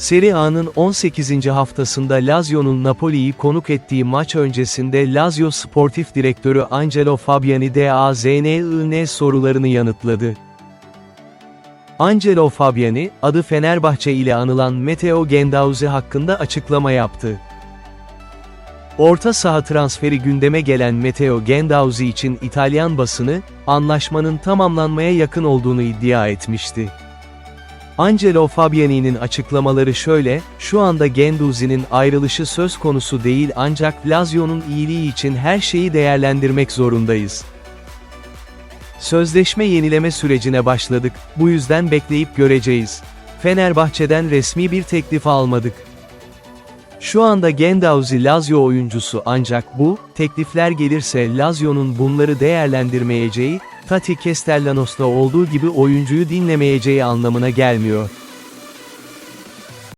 Serie A'nın 18. haftasında Lazio'nun Napoli'yi konuk ettiği maç öncesinde Lazio Sportif Direktörü Angelo Fabiani DAZNIN sorularını yanıtladı. Angelo Fabiani, adı Fenerbahçe ile anılan Matteo Gendauzi hakkında açıklama yaptı. Orta saha transferi gündeme gelen Matteo Gendauzi için İtalyan basını, anlaşmanın tamamlanmaya yakın olduğunu iddia etmişti. Angelo Fabiani'nin açıklamaları şöyle, şu anda Gendouzi'nin ayrılışı söz konusu değil ancak Lazio'nun iyiliği için her şeyi değerlendirmek zorundayız. Sözleşme yenileme sürecine başladık, bu yüzden bekleyip göreceğiz. Fenerbahçe'den resmi bir teklif almadık. Şu anda Gendauzi Lazio oyuncusu ancak bu, teklifler gelirse Lazio'nun bunları değerlendirmeyeceği, Tati Castellanos'ta olduğu gibi oyuncuyu dinlemeyeceği anlamına gelmiyor.